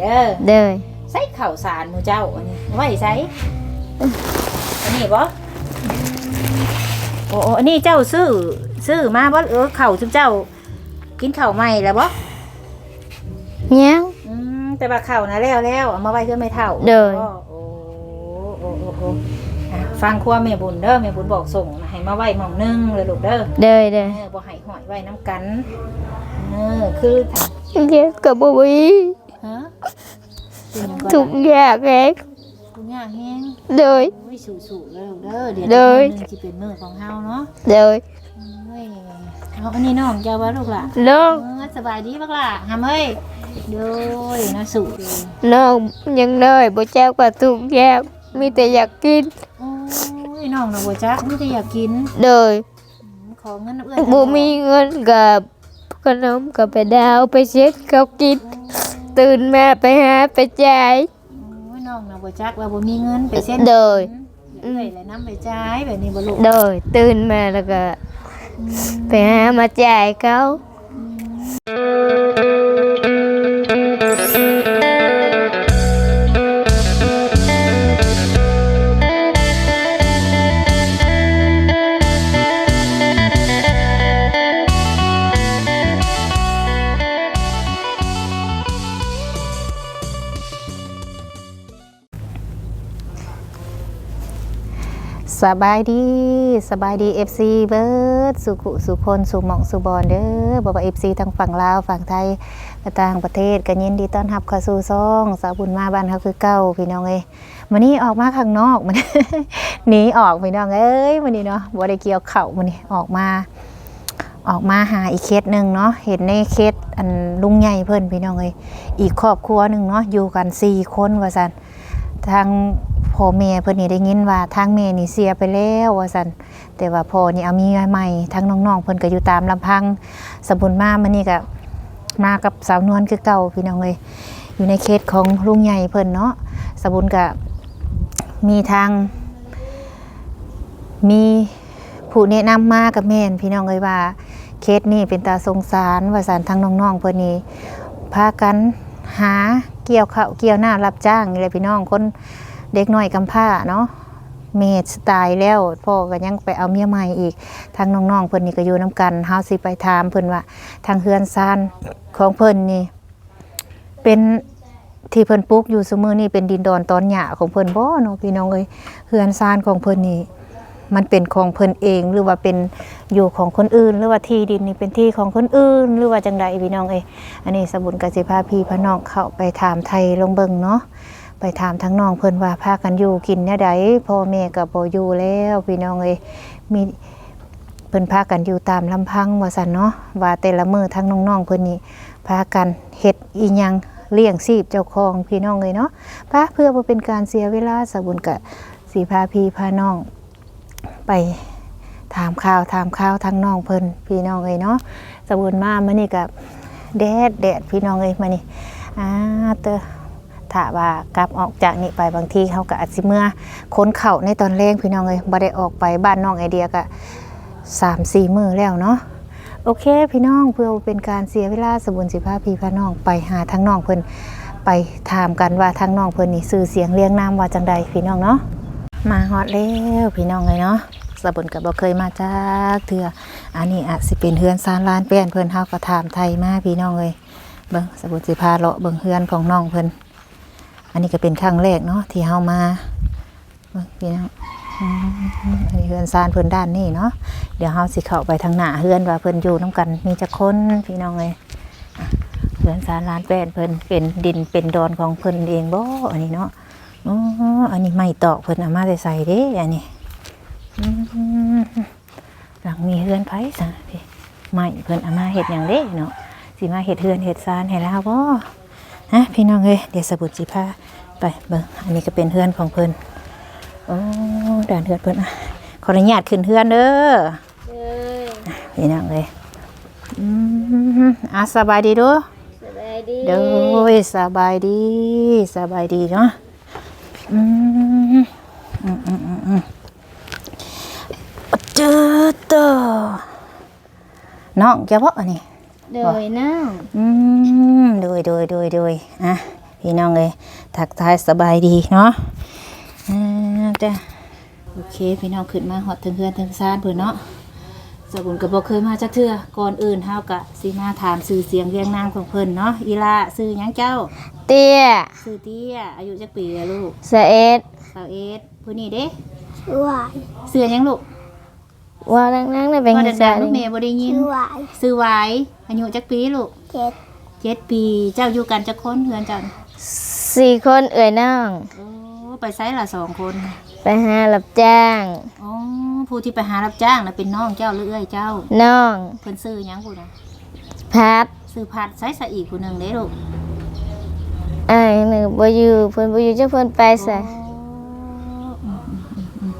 เด้อเด้อใส่ข้าวสารหมูเจ้าอันนี้ไว้ใส่อันนี้บ่โอ้โอ้อันนี้เจ้าซื้อซื้อมาบ่เออข้าวจุ๊บเจ้า กินข้าวใหม่แล้วบ่ยังอืมแต่ว่าข้าวนะแล้วแล้วเอามาไว้เพื่อไม่เท่าเด้อโอ้โอ้โอ้โอ้โอ้อะฟังความแม่บุญเด้อแม่บุญบอกส่งนะให้มาไว้หม่องหนึงเลยลูกเด้อเด้อเอเด้ออบ่ให้หอยไว้น้ำกันเออคือเก็บกับบ่มีฮะ เป็นหยังก่อนทุกล่ะอย่างเองทุกอย่างแฮงเด้อโอ้ยสู้ๆแล้วเด้อเดี๋ยวเด้อมื้อหนึงสิเป็นมื้อของเฮาเนาะเด้อโอ้ยเอาอันนี้น้องเจ้าว่าลูกล่ะน้องเออสบายดีบักล่ะหำเอ้ยโดยน่าสู้เลยน้องยังน้อยบ่เจ้าก็ทุกอย่างมีแต่อยากกินโอ้ยน้องน่ะบ่จักมีแต่อยากกินเด้อขอเงินเอื้อยบ่มีเงินกับขนมกับไปดาวไปเช็ดเขากิน ตื่นมาไปหาไปจ่าย โอ้ยน้องน่ะบ่จักว่าบ่มีเงินไปเส้นเด้อ เอื้อยแล้วนำไปจ่ายแบบนี้บ่ลูกเด้อตื่นมาแล้วก็ ไปหามาจ่ายเขา สบายดีสบายดี FC เบิร์ดสุขุสุคนสุหมองสุบอนเด้อบ่ว่า FC ทั้งฝั่งลาวฝั่งไทยและต่างประเทศก็ยินดีต้อนรับเข้าสู่ซ่องสาวบุญมาบ้านเฮาคือเก่าพี่น้องเอ้ยมื้อนี้ออกมาข้างนอกมันหนีออกพี่น้องเอ้ยมื้อนี้เนาะบ่ได้เกี่ยวเข้าวมื้อนี้ออกมา ออกมาหาอีกเคสหนึ่งเนาะเห็นในเคสอันลุงใหญ่เพิ่อนพี่น้องเอ้ยอีกครอบครัวหนึ่งเนาะอยู่กันสี่คนว่าซั่นทาง พ่อแม่เพิ่นนี่ได้ยินว่าทางแม่นี่เสียไปแล้วว่าซั่นแต่ว่าพ่อนี่เอามีใหม่ทางน้องๆเพิ่นก็อยู่ตามลำพังสมบุญมามันนี่ก็มากับสาวนวลคือเก่าพี่น้องเอ้ยอยู่ในเคสของลุงใหญ่เพิ่นเนาะสมบุญก็มีทาง มีผู้แนะนำมากับแม่นพี่น้องเอ้ยว่าเคสนี่เป็นตาสงสารว่าสารทั้งน้องๆเพื่อนนี่พากันหาเกี่ยวข้าวเกี่ยวหน้ารับจ้างนี่แหละพี่น้องคน เด็กน้อยกำพร้าเนาะเมดสไตล์แล้วพ่อก็ยังไปเอาเมียใหม่อีกทางน้องๆเพิ่นนี่ก็อยู่น้กันเฮาสิไปถามเพิ่นว่าทางเฮือนซานของเพิ่นนี่ เป็นที่เพิ่นปลูกอยู่ซุมือนี่เป็นดินดอนตอนหญ้าของเพิ่นบ่เนาะพี่น้องเอ้ยเฮือนซานของเพิ่นนี่มันเป็นของเพิ่นเองหรือว่าเป็นอยู่ของคนอื่น หรือว่าที่ดินนี่เป็นที่ของคนอื่น หรือว่าจังใดพี่น้องเอ้ยอันนี้สบุญกสิพาพี่พาน้องเข้าไปถามไทยลงเบิงเนาะ ไปถามทั้งน้องเพิ่นว่าพากันอยู่กินเนี่ยใดพ่อแม่ก็บ่อยู่แล้วพี่น้องเอ้ยมีเพิ่นพากันอยู่ตามลำพังว่าซั่นเนาะว่าแต่ละมือทั้งน้องๆเพิ่นนี่พากันเฮ็ดอีหยังเลี้ยงชีพเจ้าของพี่น้องเอ้ยเนาะพาเพื่อบ่เป็นการเสียเวลาสบุญกะสิพาพี่พาน้อง ไปถามข่าวถามข่าวทางน้องเพิ่นพี่น้องเอ้ยเนาะสบุญมามานี่กับแดดแดดพี่น้องเอ้ยมานี่อ่าเตอ ถ้าว่ากลับออกจากนี่ไปบางทีเขาก็อาจสิเมื่อค้นเข่าในตอนแรงพี่น้องเอ้ยบ่ได้ออกไปบ้านน้องไอเดียก็สามสี่มือแล้วเนาะโอเค พี่น้องเพื่อเป็นการเสียเวลาสบุญสิพาพี่พาน้องไปหาทางน้องเพิ่นไปถามกันว่าทางน้องเพิ่นนี่ซื้อเสียงเรียงนามว่าจังใดพี่น้องเนาะมาฮอดแล้วพี่น้องเลยเนาะสบุญกับบ่เคยมาจากเถื่ออันนี้อาจสิเป็นเฮือนซานลานแป้นเพิ่นเฮาก็ถามไทยมาพี่น้องเลยเบิ่งสบุญสิพาเลาะเบิ่งเฮือนของน้องเพิ่น อันนี้ก็เป็นครั้งแรกเนาะที่เฮามาพี่น้องอันนี้เฮือนซานเพิ่อนด้านนี้เนาะเดี๋ยวเฮาสิเข้าไปทางหน้าเฮือนว่าเพิ่อนอยู่นํกันมีจักคนพี่น้องเลยเฮือนซานลานแป้นเพิ่อนเป็นดินเป็นดอนของเพิ่อนเองบ่อันนี้เนาะอ๋ออันนี้ไม่ตอกเพิ่อนเอามาได้ใส่เด้อันนี้หลังมีเฮือนไผซะพี่ไม่เพิ่อนเอามาเฮ็ดหยังเด้เนาะสิมาเฮ็ดเฮือนเฮ็ดซานให้แล้วบ่ ฮะพี่น้องเอ้ยเดี๋ยวสบุตรสิพาไปเบิ่งอันนี้ก็เป็นเฮือนของเพิ่นโอ้ด่านเฮือนเพิ่นอะขออนุญาตขึ้นเฮือนเด้อพี่น้องเอ้ยอืมอะสบายดีเด้อสบายดีเด้อสบายดี สบายดีเนาะอืมอืมอืมอืมอืมเจอตัวน้องจะบอกอันนี้ โดยน้องอืมโดยโดยโดยโดยอะพี่น้องเลยทักทายสบายดีเนาะอ่าจ้ะโอเคพี่น้องขึ้นมาฮอดถึงเฮือนถึงซานเพิ่นเนาะสบุญก็บ่เคยมาจักเทื่อก่อนอื่นเฮากะสิมาถามชื่อเสียงเรียงนามของเพิ่นเนาะอีลาชื่อหยังเจ้า เตี้ยชื่อเตี้ยอายุจักปีแล้วลูกสะเอ็ด21ผู้นี้เด้หวานเสื้อหยังลูก ว่านั่งๆได้เป็นว่าภาดัษางๆลูกแม่บ่ได้ยินหวานซื้อไว้อายุจักปีลูกเจ็ดเจ็ดปี เจ้าอยู่กันจักคนเฮือนเจ้าน่ะสี่คนเอ่ยน้อง โอ้ไปไสละสองคนไปหารับจ้าง อ๋อผู้ที่ไปหารับจ้างน่ะเป็นน้องเจ้าหรือเอ้ยเจ้าน้อง เพิ่นซื้อหยังผู้น่ะพัดซื้อผัดไสสะอีกผู้หนึงเด้ลูก อ้ายหนึ่งบ่อยู่เพิ่นบ่อยู่จักเพิ่นไปใส่โอ้อืมอืมอืม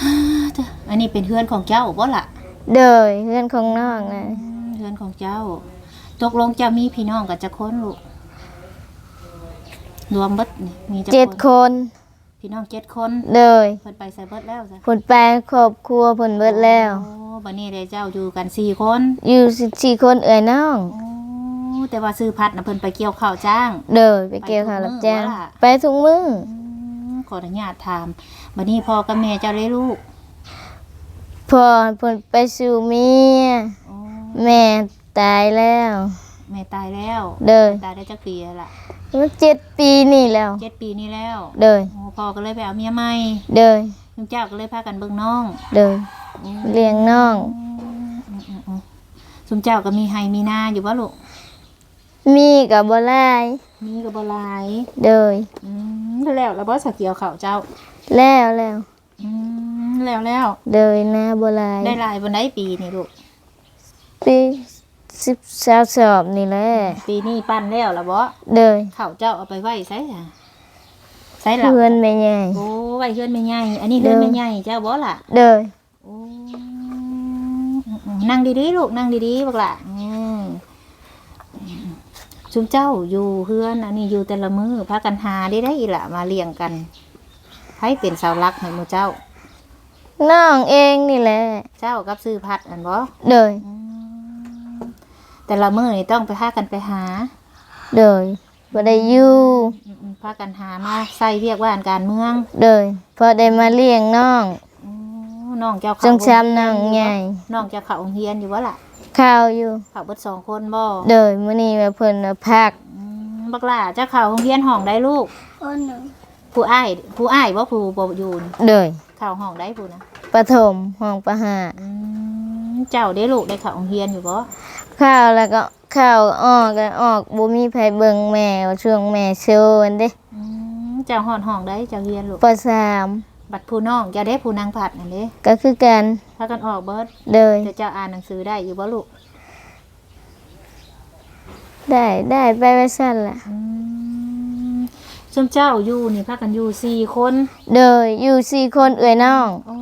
ฮ่าเจ้า อันนี้เป็นเฮือนของเจ้าบ่ล่ะเด้อเพื่อนของน้องนะอืมเฮือนของเจ้า ตกลงเจ้ามีพี่น้องกับจักคนลูกรวมเบิดนี่มีจักเจ็ดคคนนพี่น้องเจ็ดคนเด้อเพิ่นไปใส่เบิดแล้วจ้ะเพิ่นไปครอบครัวเพิ่นเบิดแล้ว โอ้บัดนี้ได้เจ้าอยู่กันสี่คนอยู่สี่คนเอ่ยน้องโอ้แต่ว่าซื้อพัดนะเพิ่นไปเกี่ยวข้าวจ้าง เด้อไปเกี่ยวข้าวรับจ้างไปทุกมื้อบ่ล่ะไปทุกมื้ออืมขออนุญาตถามบัดนี้พ่อกับแม่เจ้าได้ลูก พอเพิ่นไปสู่เมียโอ้แม่ตายแล้วแม่ตายแล้วเด้อตายได้จักปีแล้วล่ะมันเจ็ดปีนี่แล้วเจ็ดปีนี้แล้วเด้อโอ้พ่อก็เลยไปเอาเมียใหม่เด้อลุงเจ้าก็เลยพากันเบิ่งน้องเด้อเลี้ยงน้องซุมเจ้าก็มีไห้มีนาอยู่บ่ลูกมีกับบ่หลายมีก็บ่หลายเด้ออืมแล้วแล้วบ่สักเกี่ยวข้าวเจ้า แล้วแล้วอืม แล้วแล้วเด้อนะบ่หลายได้หลายบนได้ปีนี่ลูกปีสิบสาวสอบนี่แหละปีนี้ปั้นแล้วละบ่เด้อข้าวเจ้าเอาไปไว้ใส่อะใส่ละเพื่อนแม่ใหญ่โอ้ไว้เฮือนแม่ใหญ่อันนี้เฮือนแม่ใหญ่เจ้าบ่ล่ะเด้อโอ้นั่งดีๆลูกนั่งดีๆบักล่ะอืมชุมเจ้าอยู่เฮือนอันนี้อยู่แต่ละมือพากันหาได้ได้อีหละมาเลี้ยงกันให้เป็นเสาหลักให้หมู่เจ้า น้องเองนี่แหละเจ้ากับซื้อพัดอันบ่เด้ออืมแต่ละมือนี่ต้องไปพากันไปหาเด้อบ่ได้อยู่อืมๆพากันหามาใส่เรียกว่าอันการเมืองเด้อพอได้มาเลี้ยงน้องโอ้น้องเจ้าจเขางช้ำน้องใหญ่น้องเจ้าเขาโรงเรียนอยู่วะล่ะข้าวอยู่เขาเบิดสองคนบ่เด้อมื้อนี้ว่าเพิ่นน่ะพักอืมบักล่ะเจ้าเขาโรงเรียนห้องได้ลูกคนหนึ่งผู้อ้ายผู้อ้ายบ่ผู้บ่อยู่นี่เด้อเข้าห้องได้ผู้นะ ประถมห้องประหาอืมเจ้าได้ลูกได้เข้าโรงเรียนอยู่บ่ข้าวแล้วก็ข้าวออกก็ออกบ่มีไผเบิ่งแม่ว่าช่วงแม่โชว์อันเด้อืมเจ้าห้องห้องได้เจ้าเรียนลูกปสามบัดผู้น้องเจ้าได้ผู้นางผัดนั่นเด้ก็คือกันพากันออกเบิดเด้อแต่เจ้าอ่านหนังสือได้อยู่บ่ลูกได้ได้ไปไว้ซั่นล่ะอืมซุมเจ้าอยู่นี่พากันอยู่สี่คน เด้ออยู่สี่คนเอ่ยน้อง อ๋อ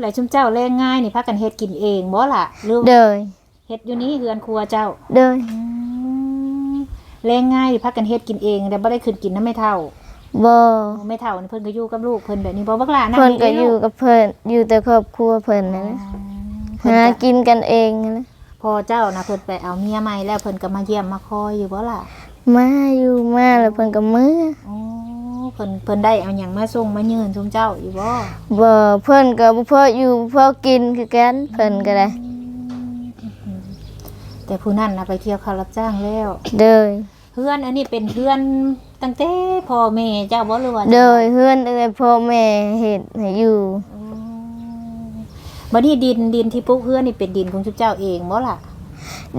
แล้วชุมเจ้าแรงง่ายนี่พากันเฮ็ดกินเองบ่ล่ะหรือเด้อเฮ็ดอยู่นี้เฮือนครัวเจ้าเด้ออืมแรงง่ายนี่พากันเฮ็ดกินเองแต่บ่ได้ขึ้นกินน้ำไม่เท่าบ่ไม่เท่านี่เพิ่นก็อยู่กับลูกเพิ่นแบบนี้บ่บักหลานะเพิ่นก็อยู่กับเพิ่นอยู่แต่ครอบครัวเพิ่นนั่นแหละเพิ่นหาก็กินกันเองนั่นแหละพอเจ้านะเพิ่นไปเอาเมียใหม่แล้วเพิ่นก็มาเยี่ยมมาคอยอยู่บ่ล่ะมาอยู่มาแล้วเพิ่นก็มื้ออ๋อเพิ่นเพิ่นได้เอาหยังมาส่งมายืนชุมเจ้าอยู่บ่บ่เพิ่นก็บ่พออยู่บ่พอกินคือกันเพิ่นก็ได้แต่ผู้นั้นน่ะไปเที่ยวข้าวรับจ้างแล้วเด้อเพื่อนอันนี้เป็นเพื่อนตั้งแต่พ่อแม่เจ้าบ่หรือว่าเด้อเฮือนเอ้ยพ่อแม่เฮ็ดให้อยู่อ๋อบัดนี้ดินดินที่ปลูกเพื่อนนี่เป็นดินของชุบเจ้าเองบ่ล่ะ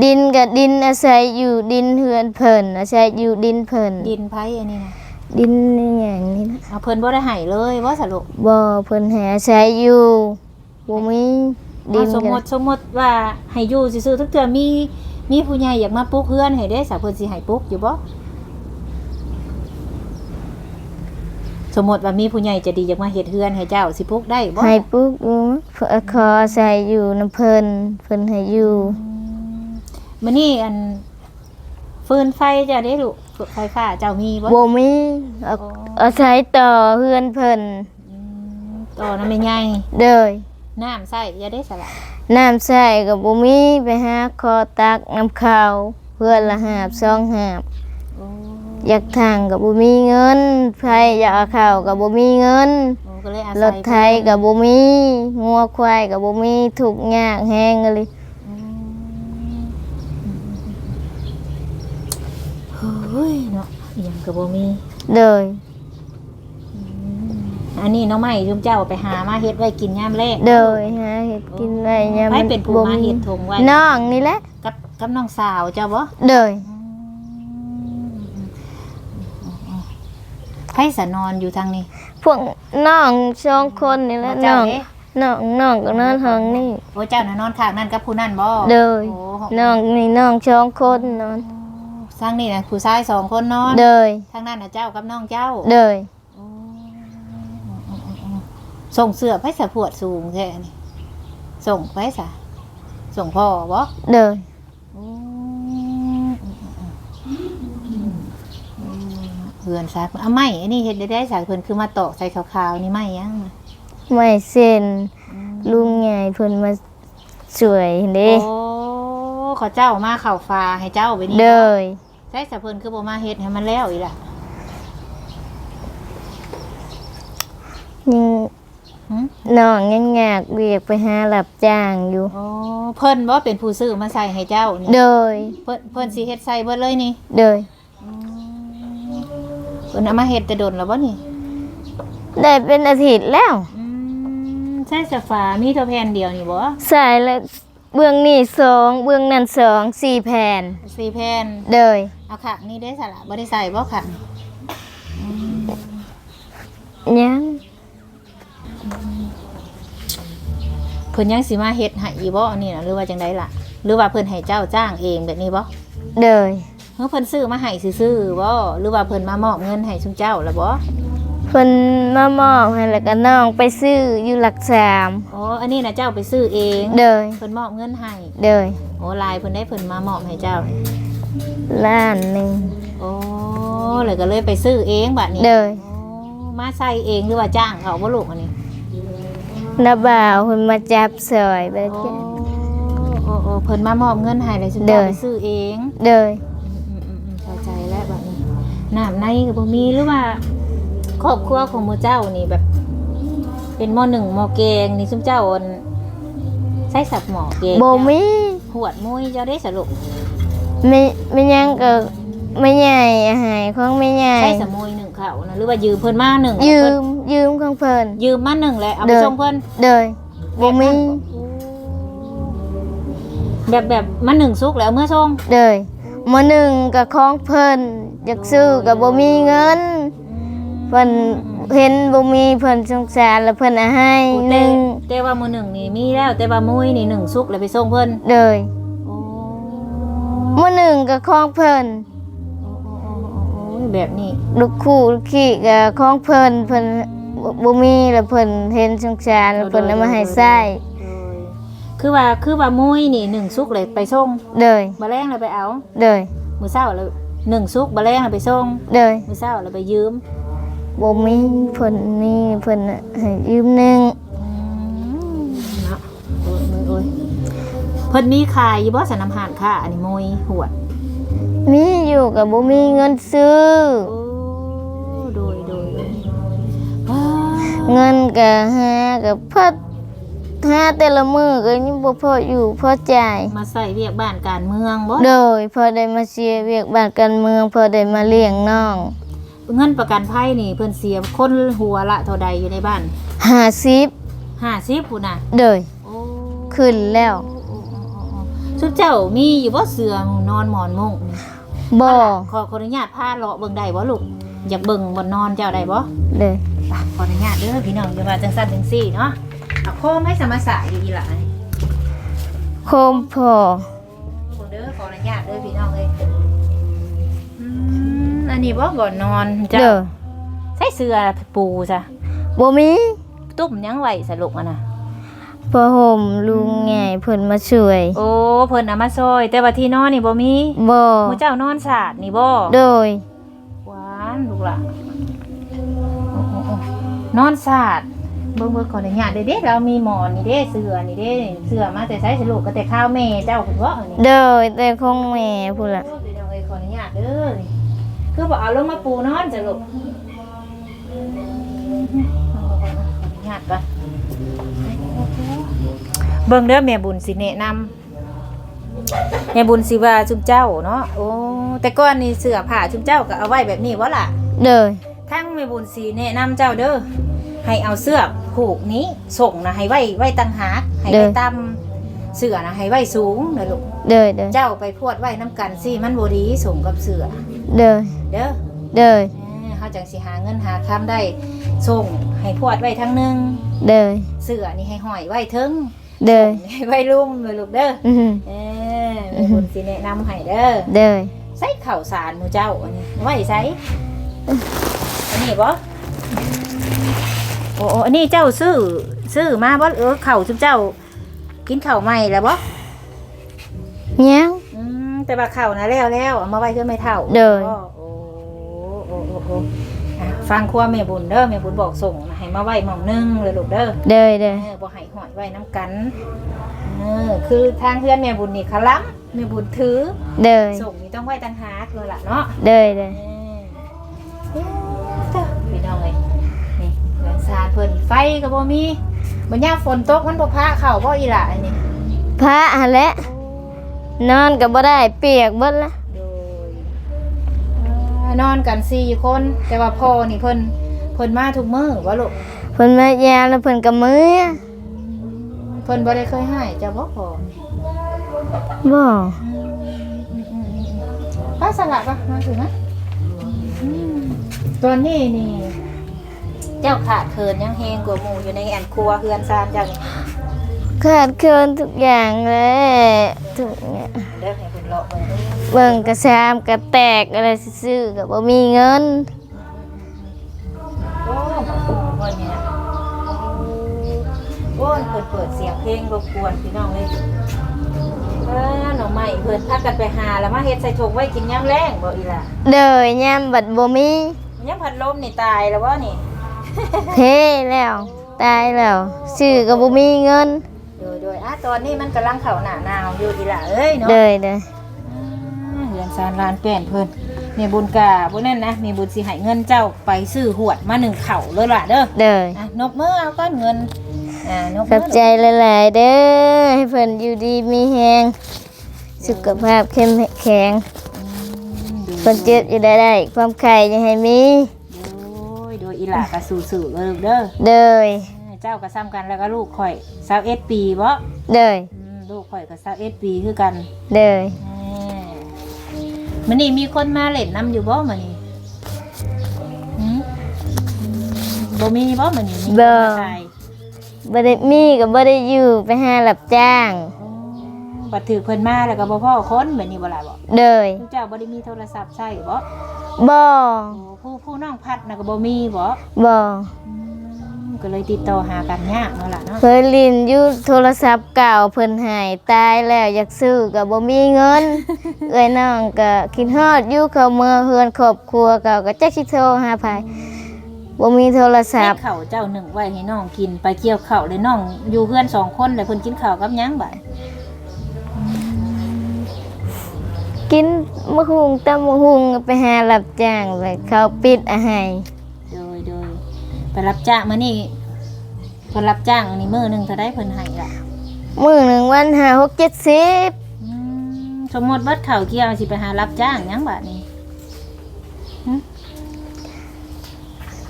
ดินกับดินอาศัยอยู่ดินเฮือนเพิ่นอาศัยอยู่ดินเพิ่นดินไผอันนี้นะ ดินนี่อย่างนี้นะเอาเพิ่นบ่ได้ให้เลยบ่สรุปบ่เพิ่นให้อาศัยอยู่บ่มีดินเอาสมกัมติสมมติว่าให้อยู่ซื่อๆทุกเทื่อมีมีผู้ใหญ่อยากมาปลูกเพื่อนให้ได้สาเพิ่นสิให้ปลูกอยู่บ่สมมติว่ามีผู้ใหญ่ใจะดีอยากมาเฮ็ดเฮือนให้เจ้าสิปลูกได้บ่ให้ปลูกอยู่เพิ่นขออาศัยอยู่นํเพิ่นเพิ่นให้อยู่มื้อนี้อันฟืนไฟเจ้าได้ลูก ไฟฟ้าเจ้ามีบ่บ่มีเอาอาศัยต่อเฮือนเพิ่นอืมต่อน้ำแม่ใหญ่เด้อน้ำใส่อย่าได้สละน้ำใช้ก็บ่มีไปหาขอตักน้ำข้าวเพื่อนละหาบสองหาบโอ้อยากทางก็บ่มีเงินไผอยากเอาข้าวก็บ่มีเงิน โอ้ก็เลยอาศัยรถไทยก็บ่มีงัวควายก็บ่มีทุกข์ยากแฮงเลย อืมเฮ้ยเนาะอิหยังก็บ่มีเลยอันนี้น้องใหม่ชุมเจ้าไปหามาเฮ็ดไว้กินยามแรกเลยหาเฮ็ดกินได้ยามให้เป็นผู้มาเฮ็ดทงไว้น้องนี่แหละกับกับน้องสาวเจ้าบ่เลยให้สะนอนอยู่ทางนี้พวกน้องสองคนนี่แหละเจ้าน้องเด้น้องน้องก็นอนห้องนี่ โอ้เจ้าน่ะนอนข้างนั่นกับผู้นั่นบ่เลยโอ้น้องนี่น้องสองคนนอน ทางนี้น่ะผู้ชายสองคนนอนเลยทางนั้นน่ะเจ้ากับน้องเจ้าเลยส่งเสื้อไปสะพวดสูงแค่นี้ส่งไปสะส่งพ่อบ่เลยเพื่อนสากอะไม่อันนี้เห็ดได้ได้สากเพื่อนคือมาตอกใส่ขาวๆนี่ไม่ยังไม่เส้นลุงใหญ่เพิ่นมาสวยเด้โอ้เขาเจ้ามาเข่าฟ้าให้เจ้าไปนี่เลย ใช่สะเพื่อนคือบ่มาเฮ็ดให้มันแล้วอีกล่ะยังหึน้องยังอยากเรียกไปหารับจ้างอยู่โอ้เพิ่นบ่เป็นผู้ซื้อมาใส่ให้เจ้านี่เลยเพิ่นเพิ่นสิเฮ็ดใส่เบิดเลยนี่เลยเพิ่นเอามาเฮ็ดแต่ดนแล้วบ่นี่ ได้เป็นอาทิตย์แล้ว อืมใช่สะฟ้ามีเท่าแผ่นเดียวนี่บ่ ใส่แล้ว เบื้องนี่สองเบื้องนั้นสองสี่แผ่นสี่แผ่นเลยเอาขางนี่ได้สละบ่ได้ใส่บ่ขางยังเพิ่นยังสิมาเฮ็ดให้อีบ่อันนี้น่ะหรือว่าจังไดล่ะ หรือว่าเพิ่นให้เจ้าจ้างเองแบบนี้บ่เลยเฮ้อเพิ่นซื้อมาให้ซื่อๆบ่หรือว่าเพิ่นมามอบเงินให้ชุมเจ้าล่ะบ่ เพิ่นมามอบให้แล้วก็น้องไปซื้ออยู่หลักสามอ๋ออันนี้น่ะเจ้าไปซื้อเองเลยเพิ่นมอบเงินให้เลยโอ้ลายเพิ่นได้เพิ่นมามอบให้เจ้าล้านหนึ่งโอ้เลยก็เลยไปซื้อเองบัดนี้เลยโอ้มาใส่เองหรือว่าจ้างเขาบ่ลูกอันนี้นาบ่าวเพิ่นมาจับซอยไปโอ้จ้ะโอ้โอ้เพิ่นมามอบเงินให้เลยชุมเด้เจ้าอไปซื้อเองเลยอืมอืมอืมเข้าใจแล้วแบบนี้น้ำในกับบ่มีหรือว่า ครอบครัวของหมู่เจ้านี่แบบ เป็นหม้อหนึ่งหม้อแกงนี่ซุมเจ้าอั่นใช้สับหม้อแกงบ่มีหวดมุ้ยเจ้าได้สรุปไม่ไม่ยังก็ไม่ใหญ่อาหารของไม่ใหญ่ใช้สมุยหนึ่งเขานะหรือว่ายืมเพิ่นมาหนึ่งยืเพิ่มนยืมของเพิ่นยืมมาหนึ่งเลยเอาไปเด้อส่งเพิ่นเลยบ่มีแบบแบบมาหนึ่งซุกแล้วเอามื่อส่งเลยหมอหนึ่งกับของเพิ่นอยากซื้อกับบ่มีเงิน เพิ่นเห็นบ่มีเพิ่นสงสารแล้วเพิ่นเอาให้โอ้หแต่นึ่งแต่ว่ามือหนึ่งนี่มีแล้ว แต่ว่ามุ้ยนี่หนึ่งซุกแล้วไปส่งเพิ่นเลยโอ้หมอหนึ่งกับของเพิ่นโอ้ยแบบนี้ลูกคู่ลูกขี้กับของเพิ่นเพิ่นบ่บ่มีแล้วเพิ่นเห็นสงสารแล้วเพิ่นเอามาให้ใช้คือว่าคือว่ามุ้ยนี่หนึ่งซุกเลยไปส่งเลยบะแรงเลยไปเอาเลยมือเศร้าแล้วหนึ่งซุกบะแรงเลยไปส่งเลยมือเศร้าแล้วไปยืม บ่มีเพิ่นนี่เพิ่นให้ยืมหนึงเนาะโอ้ยโอ้ยเพิ่นมีขายอยู่บ่สนามหานค่ะ อันนี้มุ้ยหวด มีอยู่กับบ่มีเงินซื้อ โอ้โดยโดยโดยว้าเงินก็หากับเพิ่นหาแต่ละมื้อก็ยังบ่พออยู่พอจ่าย มาใส่เวียกบ้านการเมืองบ่ โดยพอได้มาเสียเวียกบ้านการเมืองพอได้มาเลี้ยงน้อง เงินประกันภัยนี่เพิ่นเสียคนหัวละเท่าใดอยู่ในบ้าน50 50พุ่นน่ะโดยโอ้ขึ้นแล้วสุดเจ้ามีอยู่บ่เสือนอนหมอนมุ้งนี่บ่ขอขออนุญาตพาเลาะเบิ่งได้บ่ลูกอยากเบิ่งบ่นอนเจ้าได้บ่เลยอะขออนุญาตเด้อพี่น้องอย่าว่าจังซั่นจังซี่เนาะเอาโคมให้สมสะอยู่อีหล่ะนี่โคมพอ เด้อขออนุญาตเด้อพี่น้องเอ้ยอืมอั นนี้บ่บ่นอนเจ้าเด้อใส่เสื้อปูซะบ่มีตุ้มยังไหวสรุปอะนะพอห่มลุงใหญ่เพิ่นมาช่วยโอ้เพิ่นเอามาซอย แต่ว่าที่นอนนี่บ่มีบ่หมู่เจ้านอนสาดนี่บ่โดย หวานลูกล่ะโอ้โอ้โอ้นอนสาดเบิ่งเบิ่งขออนุญาตเด้อเด้เรามีหมอนนี่เด้เสื้อนี่เด้เสื้อมาแต่ใส่สรุปก็แต่ข้าวแม่เจ้าคุณว่าอันนี้ โดยแต่ของแม่พุ่นล่ะ โอ้พี่น้องเอ้ยขออนุญาตเด้อนี่ คือบอกเอาลงมาปูนอนจ้ะลูกญาติปะเบิ่งเด้อแม่บุญสิแนะนำแม่บุญสิว่าจุมเจ้าเนาะ โอ้ แต่ก่อนนี่เสื้อผ้าจุมเจ้าก็เอาไว้แบบนี้วะล่ะเลยทั้งแม่บุญสีแนะนำเจ้าเด้อ ให้เอาเสื้อผูกนี้ส่งนะให้ไว้ไว้ตังหากให้ไว้ตาม เสื้อนะให้ไว้สูงนะลูกเลยเลยเจ้าไปพวดไว้น้ำกันสิมันบ่ดีส่งกับเสื้อเลยเด้อเลยเอ้อเฮาจังสิหาเงินหาคำได้ส่งให้พวดไว้ทั้งหนึงเลยเสื้อนี่ให้ห้อยไว้เทึงเลยให้ไว้ลุ่มเลยลูกเด้ออือหือเออแม่บุญสิแนะนำให้เด้อเลยใส่ข้าวสารหมูเจ้าอันนี้ไว้ใส่อันนี้บ่โอ้โอ้อันนี้เจ้าซื้อซื้อมาบ่เออข้าวชุบเจ้า กินข้าวใหม่แล้วบ่ยัง อืมแต่ว่าข้าวนะแล้วแล้วเอามาไว้เพื่อไม่เท่าเด้อ โอ้โอ้โอ้โอ้โอ้อะฟังครัวแม่บุญเด้อแม่บุญบอกส่งนะให้มาไว้หม่องหนึงเลยลูกเด้อเลยเลเอยอบ่ให้หอยไว้น้ำกัน เออ คือทางเพื่อนแม่บุญนี่คลังแม่บุญถือเลยส่งนี่ต้องไว้ต่างหากเลยล่ะเนาะเลยเลยเอ้ยเจ้าพี่น้องเอ้ยนี่เรือนซานเพิ่นไฟก็บ่มี บ่ยามฝนตกมันบ่พาเข้าบ่อีหล่ะอันนี้พระหันแหละ นอนก็บ่ได้เปียกเบิดละโดยเอ่อนอนกันสี่คน แต่ว่าพ่อนี่เพิ่นเพิ่นมาทุกมื้อบ่ลูกเพิ่นมายามแล้วเพิ่นก็มือเพิ่นบ่ได้เคยให้เจ้าบ่พ่อบ่ป้าสลับป่ะมาถึงนะอืมตอนนี้นี่ เจ้าขาดเคินยังเฮงกว่าหมู่อยู่ในแอนครัวเฮือนซานจังขาดเคินทุกอย่างเลยทุกอย่างเด้อให้เพิ่นเลาะเบิ่งเด้อเบิ่งกระซามกระแตกอะไรซื้อๆก็บ่มีเงินโอ้หมอปูเพิ่นเนี่ยโอ้ยเพิ่นเปิดเสียงเพลงรบกวนพี่น้องเลยเออหน่อไม้เพิ่นพากันไปหาแล้วมาเฮ็ดใส่ถุงไว้กินยามแรงบ่อีล่ะเด้อยามบัดบ่มียามพัดลมนี่ตายแล้วบ่นี่ เทแล้ว ตายแล้วซื้อก็บ่มีเงินโดยโดยอะตอนนี้มันกำลังเข้าหน้าหนาวอยู่อีล่ะเอ้ยเนาะเด้อยเด้ออ่าเรือนซานลานแป้นเพิ่นแม่บุญกาบ่นั่นนะแม่บุญสิให้เงินเจ้าไปซื้อหวดมาหนึ่งเข่าเลยล่ะเด้อเด้อยอะนบมือเอาก้อนเงินอ่านบขมือบใจหลายๆเด้อให้เพิ่นอยู่ดีมีแฮงสุขภาพเข้มแข็งอืมดูคนเจ็บอยู่ได้ได้ความไข่อย่าให้มีโอ้ยโดย อีหล่ากะสู่ๆเลยลูกเด้อเด้อยอ่าเจ้าก็ซ้ำกันแล้วก็ลูกข่อย21ปีบ่เด้อยอืมลูกข่อยก็21ปีคือกันเด้อยอ่ามื้อนี้มีคนมาเล่นน้ำอยู่บ่มื้อนี้หืมบ่มีบ่มื้อนี้มีคนมาถ่ายบ่ได้มีก็บ่ได้อยู่ไปหารับจ้างบัดถือเพิ่นมาแล้วก็บ่พ่อคนแบบนี้บ่ล่ะบ่เด้อยลูกเจ้าบ่ได้มีโทรศัพท์ใช้บ่บ่ โอ้ ผู้ผู้น้องพัดน่ะก็บ่มีบ่บ่อืมก็เลยติดต่อหากันยากเนาะล่ะเนาะเคยลินอยู่โทรศัพท์เก่าเพิ่นหายตายแล้วอยากซื้อก็บ่มีเงิน เอ้ยน้องก็คิดฮอดอยู่เข้าเมื่อเฮือนครอบครัวเก่าก็จักสิโทรหาไผบ่มีโทรศัให้พท์ข้าวเจ้าหนึ่งไว้ให้น้องกินไปเกี่ยวข้าวเลยน้องอยู่เพื่อนสองคนเลยเพิ่นกินข้าวกับหยังบัด กินมะฮุงตำมะฮุงไปหารับจ้างไปเขาปิดอาหารโดยโดยไปรับจ้างมื้อนี้เพิ่นรับจ้างอันนี้มื้อหนึงเท่าใดเพิ่นให้ล่ะมื้อหนึ่งวันหาหกเจ็ดสิบอืมสมมุติเบิดข้าวเกี่ยวสิไปหารับจ้างหยังบัดนี้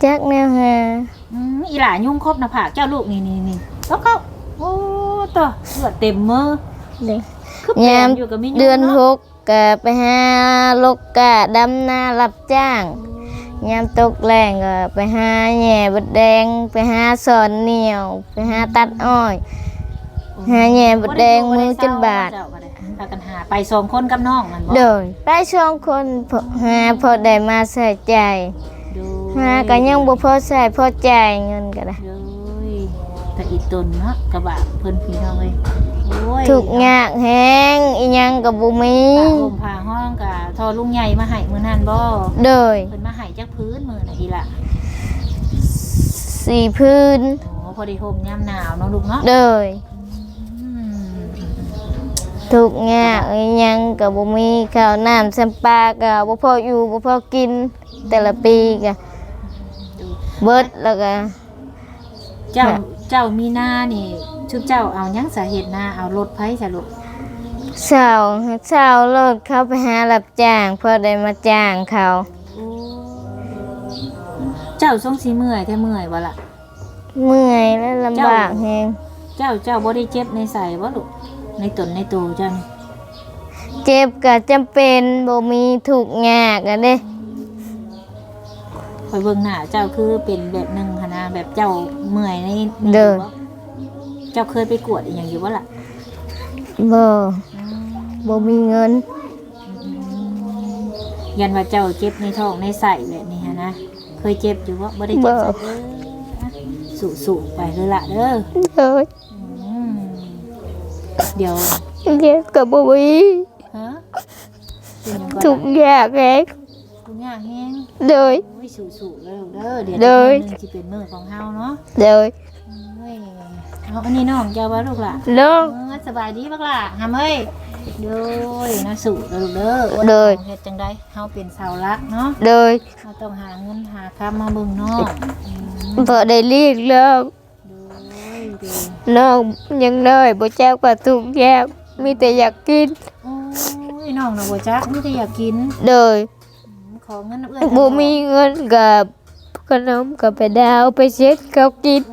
จักแนวหาอืมอีหล่ายุ่งครบหน้าผากเจ้าลูกนี่นี่นี่แล้วเขาโอ้ตัวเลือดเต็มมือเด้คือแปลยามนอยู่กับมียุ่งเดือนนาะหก กไปหาลกกะดำนารับจ้างยามตกแรงก็ไปหาแหน่บดแดง ไปหาสอนเหนียว ไปหาตัดอ้อย หาแหน่บดแดงมือจนบาดได้พากันหาไปสองคนกับน้องมันบ่โดยไปช่องคนหาพอได้มาใส่ใจหาก็ยังบ่พอใส่พอใจเงินก็ได้แต่อีตนเนาะกระบะเพิ่นพี่น้องเอ้ย ยถูกยากแฮงอีหยังก็บ่มีผ้าห่มผ้าห้องกะทอลุงใหญ่มาให้มื้อนั้นบ่โดยเพิ่นมาให้จักพื้นมื้อน่ะอีล่ะสี่พื้น โอ้พอได้ห่มยามหนาวเนาะลูกเนาะโดยอืมทุกข์ยากอิหยังก็บ่มีข้าวน้ำสัมปลาก็บ่พออยู่บ่พอกิน แต่ละปีก็เบิดแล้วก็ เจ้า เจ้ามีหน้านี่ชุบเจ้าเอาหยังสาเหตุหน้าเอารถไผสรุปเช้าเช้ารถเขาไปหารับจ้างเพื่อได้มาจ้างเขา เจ้าทรงสีเมื่อยแต่เมื่อยบ่ล่ะ เมื่อยและลำบากแฮงเจ้าเจ้าบ่ได้เจ็บในใส่บ่ลูกในตนในตัวเจ้านี่เจ็บก็จำเป็นบ่มีทุกข์ยากอะเด้คอยเบิ่งหน้าเจ้าคือเป็นแบบหนึงหนนะ แบบเจ้าเมื่อยในนี่เด้อบ่เจ้าเคยไปกวดอีหยังอยู่บ่ล่ะบ่บ่มีเงิน ยันว่าเจ้าเจ็บในท้องในไส้แบบนี้หันนะเคยเจ็บอยู่บ่บ่ได้เจ็บบ่ใส่เด้ออะสู้ๆไปเลยล่ะเด้อเอ้ยอืมเดี๋ยวเจ็บก็บ่มีฮะเป็นหยังก่อนทุกข์ยากแฮงทุกอ ย่างแห้งโดย โอ้ยสู้ๆเลยเด้อเดี๋ยวเด้อจะสิเป็นมื้อของเฮาเนาะโดยเฮ้ยเอาอันนี้น้องเจ้าว่าลูกล่ะน้องเออสบายดีบักล่ะหามเอ้ยเด้อยนะสู้เด้อลูกเด้อเด้อเฮ็ดจังไดเฮาเป็นสาวรักเนาะโดยเฮาต้องหาเงินหาคำมาเบิ่งน้องบ่ได้เรียกร้องเด้อเด้อน้องยังน้อยบ่จักว่าทุกข์ยากมีแต่อยากกิน โอ้ยน้องน่ะบ่จักมีแต่อยากกิน โดย ขอเงินเอื้อยบ่มีเงินกับขนมกับไปดาวไปเช็ดเขากิน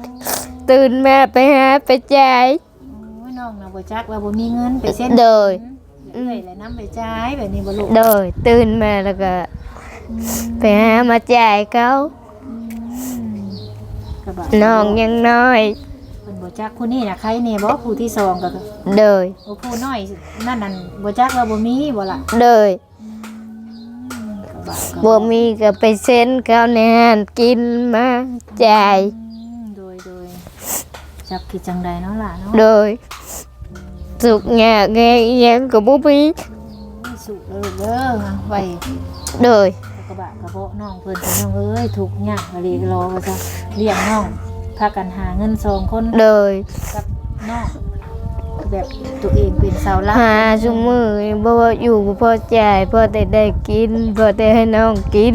ตื่นมาไปหาไปจ่ายโอ้ยน้องน่ะบ่จักว่าบ่มีเงินไปเส้นโดยเอื้อยแล้วนํไปจ่ายแบบนี้บ่ลูกโดยตื่นมาแล้วก็ไปหามาจ่ายเขาก็บอกน้องยังน้อยเพิ่นบ่จักผู้นี้น่ะใครแน่บ่ผู้ที่สองก็โดยโอ้ผู้น้อยนั่นนั่นบ่จักว่าบ่มีบ่ล่ะโดยก็ บอกก็บ่มีก็ไปเซ็นเขาในห้านกินมาจ่ายอืมโดยโดยจักคิดจังใดเนาะล่ะเนาะโดย สุกยากแงอิหยังก็บ่มีสุเด้อเด้อไว้โดย กระบะกระโปะน้องเพิ่นเพิ่นน้องเอ้ยทุกข์ยากอะไรรอว่าซะเลี้ยงน้องพากันหาเงินสองคน โดย กับน้อง แบบตัวเองเป็นสาวหลักหาซุมือบ่ว่าอยู่บ่พอจ่ายพอแต่ได้กินพอแต่ให้น้องกิน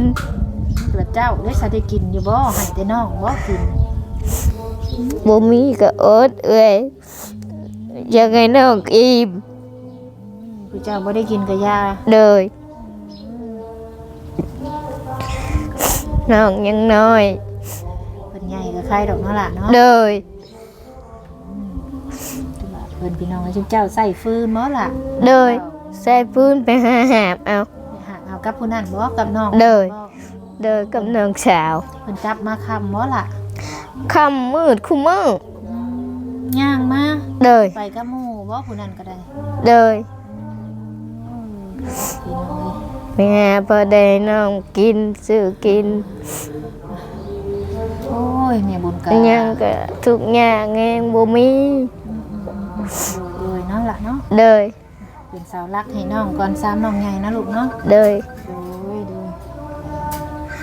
กระเจ้าได้สาได้กินอยู่บ่ให้แต่น้องบ่กินบ่มีก็อดเอ้ยอยากให้น้องอิ่มผู้เจ้าบ่ได้กินก็ยาเลยน้องยังน้อยเพิ่นใหญ่ก็ใครดอกเนาะล่ะเนาะเลยเพิ่นพี่น้องให้เจ้าใส่ฟืนบ่ล่ะเลยใส่พื้นไปหาหาบเอา ไปหาเอากับผู้นั้นบ่กับน้องเลยบ่เดินกับน้องสาวเพิ่นจับมาค้ำบ่ล่ะคำมืดคู่มืออืมย่างมาเลยไปกับหมู่บ่ผู้นั้นก็ได้เลยพี่น้องเอ้ยไปหาพอได้น้องกินซื้อกินโอ้ยแม่บุญกะยังก็ทุกอย่างแงงบ่มี โดยเนาะล่ะเนาะเลยเป็นสาวรักให้น้องก่อนซ้ำน้องใหญ่นะลูกเนาะเลยโดยโดย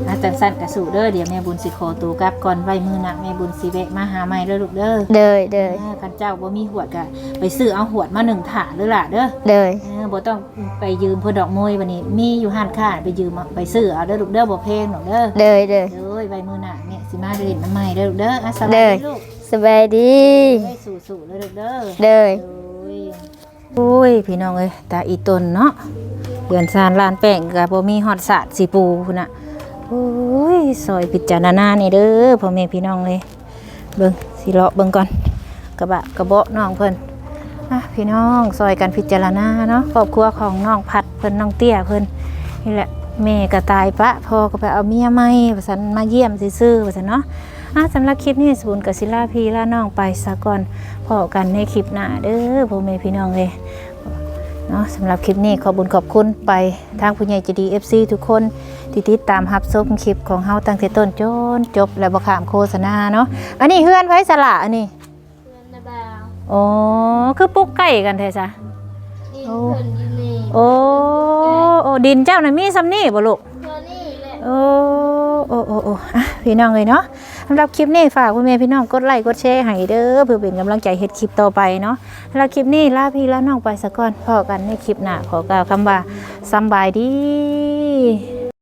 อาจังสั้นกระสู่เด้อเดี๋ยวแม่บุญสิขอตัวกลับก่อนไว้มือหนักแม่บุญสิเวะมาหาใหม่เด้อลูกเด้อเลยเลยเออกันเจ้าบ่มีหวดกะไปซื้อเอาหวดมาหนึ่งถาดเด้อล่ะเด้อเลยเออบ่ต้องไปยืมเพิ่นดอกมวยบัดนี้ มีอยู่ห้านค้าไปยืมเอาไปซื้อเอาเด้อลูกเด้อบ่แพงหรอกเด้อเลยเลยเด้อไว้มือหนักเนี่ยสิมาเล่นน้ำใหม่เด้อลูกเด้ออะสบายเด้อ ดีลูก สบายดีเด้อสู้ๆเด้อลูกเด้อเลยโอ้ยพี่น้องเอ้ยตาอีตนเนาะเดือนซานลานแป้งกับบ่มีฮอดสาดสีปูพุ่นน่ะโอ้ยซอยพิจารณานี่เด้อพ่อแม่พี่น้องเลยเบิ่งสิเลาะเบิ่งก่อนกระบะกระเบาะน้องเพิ่นอะพี่น้องซอยกันพิจารณาเนาะครอบครัวของน้องพัดเพิ่นน้องเตี้ยเพิ่นนี่แหละแม่ก็ตายปะพ่อก็ไปเอาเมียใหม่ว่าซั่นมาเยี่ยมซื่อๆว่าซั่นเนาะ อะสำหรับคลิปนี้ศูนย์กศิลาพีลาน้องไปซะก่อนพอกันในคลิปหน้าเด้อพ่อแม่พี่น้องเลยเนาะสำหรับคลิปนี้ขอบุญขอบคุณไปทางผู้ใหญ่ใจดี FC ทุกคนที่ติดตามรับชมคลิปของเฮาตั้งแต่ต้นจนจบและบ่ขามโฆษณาเนาะอันนี้เฮือนไว้สละอันนี้อ๋อคือปุ๊กไก่กันแท้ซะโอ้โอ้โอ้ดินเจ้าน่ะมีซำนี่บ่ลูกโอ้โอ้โอ้โอ้อะพี่น้องเลยเนาะ สำหรับคลิปนี้ฝากพ่อแม่พี่น้องกดไลค์กดแชร์ให้เด้อเพื่อเป็นกำลังใจเฮ็ดคลิปต่อไปเนาะสำหรับคลิปนี้ลาพี่ลาน้องไปสะก่อนพอกันในคลิปหน้าขอกล่าวคำว่าสบายดี